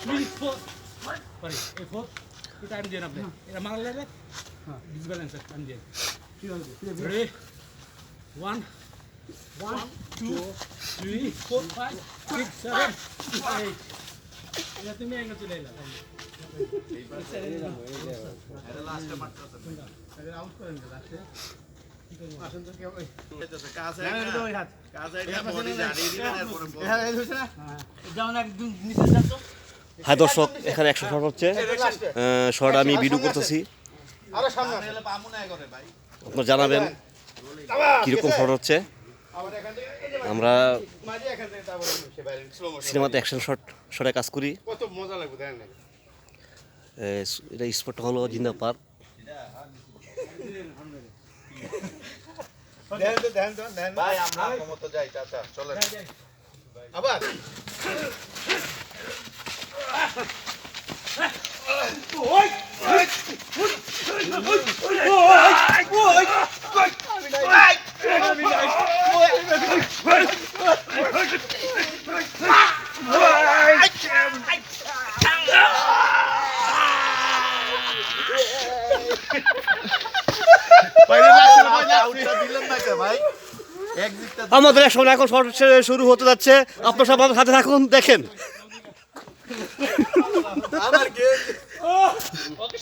Three four sorry এই four এটা time দিয়ে আপনি এটা মারলে রে হ্যাঁ। ডিসব্যালেন্স টাইম দিয়ে। Ready one one two three four five six seven eight এটা তুমি চলে যেমন একদম নিচে যাচ্ছ। হ্যাঁ দর্শক, এখানে একশো শট হচ্ছে। শট আমি ভিডিও করতেছি। আপনারা জানাবেন কীরকম শট হচ্ছে। আমরা সিনেমাতে অ্যাকশন শট শটে কাজ করি। এটা স্পটটা হলো জিন্দা পার্ক। ভাই, আমরা যাই, চাচা, চলেন। আবার। আমাদের এখন এখন শুরু হতে যাচ্ছে। আপনার সব সাথে থাকুন দেখেন।